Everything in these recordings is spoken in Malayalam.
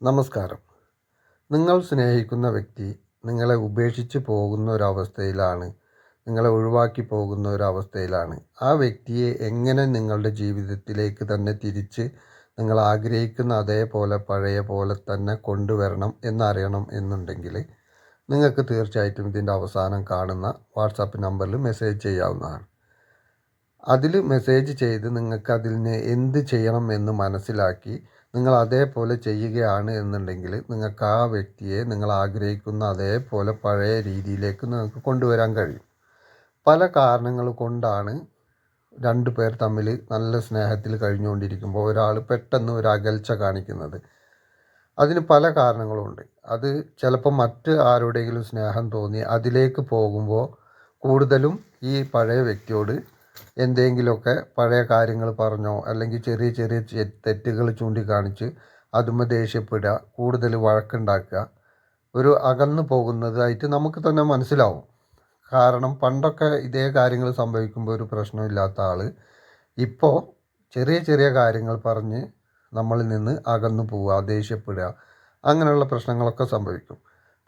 നമസ്കാരം. നിങ്ങൾ സ്നേഹിക്കുന്ന വ്യക്തി നിങ്ങളെ ഉപേക്ഷിച്ച് പോകുന്ന ഒരവസ്ഥയിലാണ് നിങ്ങളെ ഒഴിവാക്കി പോകുന്ന ഒരവസ്ഥയിലാണ്. ആ വ്യക്തിയെ എങ്ങനെ നിങ്ങളുടെ ജീവിതത്തിലേക്ക് തന്നെ തിരിച്ച് നിങ്ങൾ ആഗ്രഹിക്കുന്ന അതേപോലെ പഴയ പോലെ തന്നെ കൊണ്ടുവരണം എന്നറിയണം എന്നുണ്ടെങ്കിൽ നിങ്ങൾക്ക് തീർച്ചയായിട്ടും ഇതിന്റെ അവസാനം കാണുന്ന വാട്സാപ്പ് നമ്പറിൽ മെസ്സേജ് ചെയ്യാവുന്നതാണ്. അതിൽ മെസ്സേജ് ചെയ്ത് നിങ്ങൾക്ക് അതിൽ എന്ത് ചെയ്യണം എന്ന് മനസ്സിലാക്കി നിങ്ങൾ അതേപോലെ ചെയ്യുകയാണ് എന്നുണ്ടെങ്കിൽ നിങ്ങൾക്ക് ആ വ്യക്തിയെ നിങ്ങൾ ആഗ്രഹിക്കുന്ന അതേപോലെ പഴയ രീതിയിലേക്ക് നിങ്ങൾക്ക് കൊണ്ടുവരാൻ കഴിയും. പല കാരണങ്ങൾ കൊണ്ടാണ് രണ്ട് പേർ തമ്മിൽ നല്ല സ്നേഹത്തിൽ കഴിഞ്ഞുകൊണ്ടിരിക്കുമ്പോൾ ഒരാൾ പെട്ടെന്ന് ഒരു അകൽച്ച കാണിക്കുന്നത്. അതിന് പല കാരണങ്ങളുമുണ്ട് അത് ചിലപ്പോൾ മറ്റ് ആരുടെയെങ്കിലും സ്നേഹം തോന്നി അതിലേക്ക് പോകുമ്പോൾ കൂടുതലും ഈ പഴയ വ്യക്തിയോട് എന്തെങ്കിലുമൊക്കെ പഴയ കാര്യങ്ങൾ പറഞ്ഞോ അല്ലെങ്കിൽ ചെറിയ ചെറിയ തെറ്റുകൾ ചൂണ്ടിക്കാണിച്ച് അതുമ്മ ദേഷ്യപ്പെടുക കൂടുതൽ വഴക്കുണ്ടാക്കുക. ഒരു അകന്നു പോകുന്നതായിട്ട് നമുക്ക് തന്നെ മനസ്സിലാവും. കാരണം പണ്ടൊക്കെ ഇതേ കാര്യങ്ങൾ സംഭവിക്കുമ്പോൾ ഒരു പ്രശ്നമില്ലാത്ത ആൾ ഇപ്പോൾ ചെറിയ ചെറിയ കാര്യങ്ങൾ പറഞ്ഞ് നമ്മളിൽ നിന്ന് അകന്നു പോവുക ദേഷ്യപ്പെടുക അങ്ങനെയുള്ള പ്രശ്നങ്ങളൊക്കെ സംഭവിക്കും.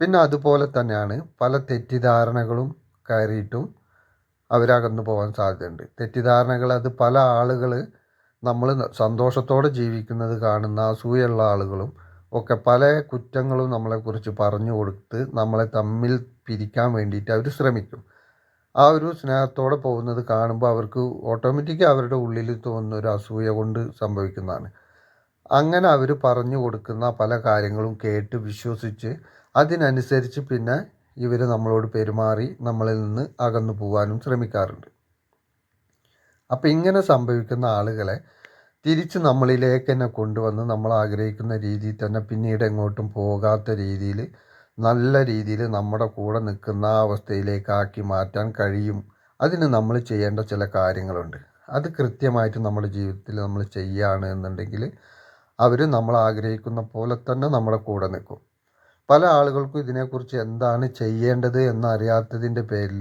പിന്നെ അതുപോലെ തന്നെയാണ് പല തെറ്റിദ്ധാരണകളും കയറിയിട്ടും അവരകന്നു പോകാൻ സാധ്യതയുണ്ട്. തെറ്റിദ്ധാരണകൾ അത് പല ആളുകൾ നമ്മൾ സന്തോഷത്തോടെ ജീവിക്കുന്നത് കാണുന്ന അസൂയുള്ള ആളുകളും ഒക്കെ പല കുറ്റങ്ങളും നമ്മളെക്കുറിച്ച് പറഞ്ഞു കൊടുത്ത് നമ്മളെ തമ്മിൽ പിരിക്കാൻ വേണ്ടിയിട്ട് അവർ ശ്രമിക്കും. ആ ഒരു സ്നേഹത്തോടെ പോകുന്നത് കാണുമ്പോൾ അവർക്ക് ഓട്ടോമാറ്റിക് അവരുടെ ഉള്ളിൽ തോന്നുന്ന ഒരു അസൂയ കൊണ്ട് സംഭവിക്കുന്നതാണ്. അങ്ങനെ അവർ പറഞ്ഞു കൊടുക്കുന്ന പല കാര്യങ്ങളും കേട്ട് വിശ്വസിച്ച് അതിനനുസരിച്ച് പിന്നെ ഇവർ നമ്മളോട് പെരുമാറി നമ്മളിൽ നിന്ന് അകന്നു പോകാനും ശ്രമിക്കാറുണ്ട്. അപ്പോൾ ഇങ്ങനെ സംഭവിക്കുന്ന ആളുകളെ തിരിച്ച് നമ്മളിലേക്ക് തന്നെ കൊണ്ടുവന്ന് നമ്മൾ ആഗ്രഹിക്കുന്ന രീതിയിൽ തന്നെ പിന്നീട് എങ്ങോട്ടും പോകാത്ത രീതിയിൽ നല്ല രീതിയിൽ നമ്മുടെ കൂടെ നിൽക്കുന്ന അവസ്ഥയിലേക്ക് അവസ്ഥയിലേക്കാക്കി മാറ്റാൻ കഴിയും. അതിന് നമ്മൾ ചെയ്യേണ്ട ചില കാര്യങ്ങളുണ്ട്. അത് കൃത്യമായിട്ട് നമ്മുടെ ജീവിതത്തിൽ നമ്മൾ ചെയ്യുകയാണ് എന്നുണ്ടെങ്കിൽ അവർ നമ്മൾ ആഗ്രഹിക്കുന്ന പോലെ തന്നെ നമ്മുടെ കൂടെ നിൽക്കും. പല ആളുകൾക്കും ഇതിനെക്കുറിച്ച് എന്താണ് ചെയ്യേണ്ടത് എന്നറിയാത്തതിന്റെ പേരിൽ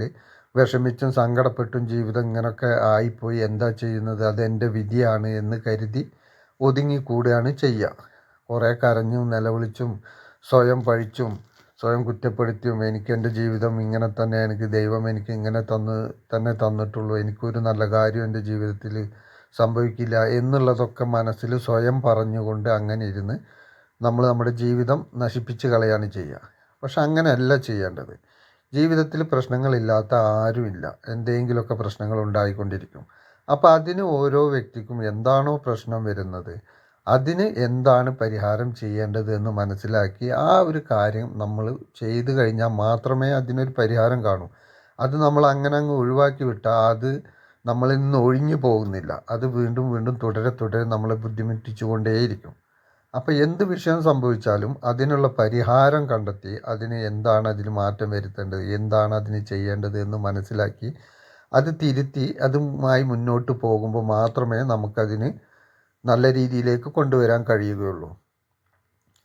വിഷമിച്ചും സങ്കടപ്പെട്ടും ജീവിതം ഇങ്ങനെയൊക്കെ ആയിപ്പോയി. എന്താ ചെയ്യുന്നത്? അതെന്റെ വിധിയാണ് എന്ന് കരുതി ഒതുങ്ങിക്കൂടുകയാണ് ചെയ്യുക. കുറേ കരഞ്ഞും നിലവിളിച്ചും സ്വയം പഴിച്ചും സ്വയം കുറ്റപ്പെടുത്തിയും എനിക്ക് എന്റെ ജീവിതം ഇങ്ങനെ തന്നെ എനിക്ക് ദൈവം എനിക്ക് ഇങ്ങനെ തന്ന് തന്നെ തന്നിട്ടുള്ളൂ. എനിക്കൊരു നല്ല കാര്യം എന്റെ ജീവിതത്തിൽ സംഭവിക്കില്ല എന്നുള്ളതൊക്കെ മനസ്സിൽ സ്വയം പറഞ്ഞുകൊണ്ട് അങ്ങനെ ഇരുന്ന് നമ്മൾ നമ്മുടെ ജീവിതം നശിപ്പിച്ച് കളയാണ് ചെയ്യുക. പക്ഷെ അങ്ങനെയല്ല ചെയ്യേണ്ടത്. ജീവിതത്തിൽ പ്രശ്നങ്ങളില്ലാത്ത ആരുമില്ല. എന്തെങ്കിലുമൊക്കെ പ്രശ്നങ്ങൾ ഉണ്ടായിക്കൊണ്ടിരിക്കും. അപ്പോൾ അതിന് ഓരോ വ്യക്തിക്കും എന്താണോ പ്രശ്നം വരുന്നത് അതിന് എന്താണ് പരിഹാരം ചെയ്യേണ്ടത് എന്ന് മനസ്സിലാക്കി ആ ഒരു കാര്യം നമ്മൾ ചെയ്തു കഴിഞ്ഞാൽ മാത്രമേ അതിനൊരു പരിഹാരം കാണൂ. അത് നമ്മൾ അങ്ങനെ അങ്ങ് ഒഴിവാക്കി വിട്ടാൽ അത് നമ്മളിൽ നിന്ന് ഒഴിഞ്ഞു പോകുന്നില്ല. അത് വീണ്ടും വീണ്ടും തുടരെ തുടരെ നമ്മളെ ബുദ്ധിമുട്ടിച്ചു കൊണ്ടേയിരിക്കും. അപ്പോൾ എന്ത് വിഷയം സംഭവിച്ചാലും അതിനുള്ള പരിഹാരം കണ്ടെത്തി അതിന് എന്താണ് അതിന് മാറ്റം വരുത്തേണ്ടത് എന്താണ് അതിന് ചെയ്യേണ്ടത് എന്ന് മനസ്സിലാക്കി അത് തിരുത്തി അതുമായി മുന്നോട്ട് പോകുമ്പോൾ മാത്രമേ നമുക്കതിന് നല്ല രീതിയിലേക്ക് കൊണ്ടുവരാൻ കഴിയുകയുള്ളൂ.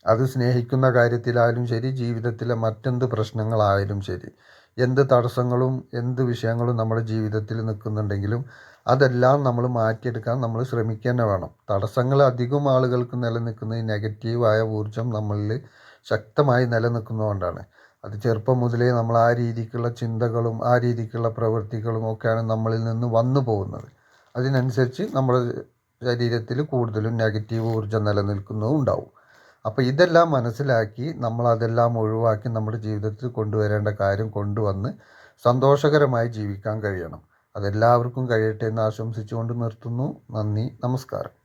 അത് സ്നേഹിക്കുന്ന കാര്യത്തിലായാലും ശരി ജീവിതത്തിലെ മറ്റെന്ത് പ്രശ്നങ്ങളായാലും ശരി. എന്ത് തടസ്സങ്ങളും എന്ത് വിഷയങ്ങളും നമ്മുടെ ജീവിതത്തിൽ നിൽക്കുന്നുണ്ടെങ്കിലും അതെല്ലാം നമ്മൾ മാറ്റിയെടുക്കാൻ നമ്മൾ ശ്രമിക്കുക തന്നെ വേണം. തടസ്സങ്ങൾ അധികം ആളുകൾക്ക് നിലനിൽക്കുന്ന ഈ നെഗറ്റീവായ ഊർജം നമ്മളിൽ ശക്തമായി നിലനിൽക്കുന്നതുകൊണ്ടാണ്. അത് ചെറുപ്പം മുതലേ നമ്മൾ ആ രീതിക്കുള്ള ചിന്തകളും ആ രീതിക്കുള്ള പ്രവൃത്തികളും ഒക്കെയാണ് നമ്മളിൽ നിന്ന് വന്നു പോകുന്നത്. അതിനനുസരിച്ച് നമ്മുടെ ശരീരത്തിൽ കൂടുതലും നെഗറ്റീവ് ഊർജം നിലനിൽക്കുന്നതും ഉണ്ടാവും. അപ്പോൾ ഇതെല്ലാം മനസ്സിലാക്കി നമ്മൾ അതെല്ലാം ഒഴിവാക്കി നമ്മുടെ ജീവിതത്തിൽ കൊണ്ടുവരേണ്ട കാര്യം കൊണ്ടുവന്ന് സന്തോഷകരമായി ജീവിക്കാൻ കഴിയണം. അതെല്ലാവർക്കും കഴിയട്ടെ എന്ന് ആശംസിച്ചുകൊണ്ട് നിർത്തുന്നു. നന്ദി. നമസ്കാരം.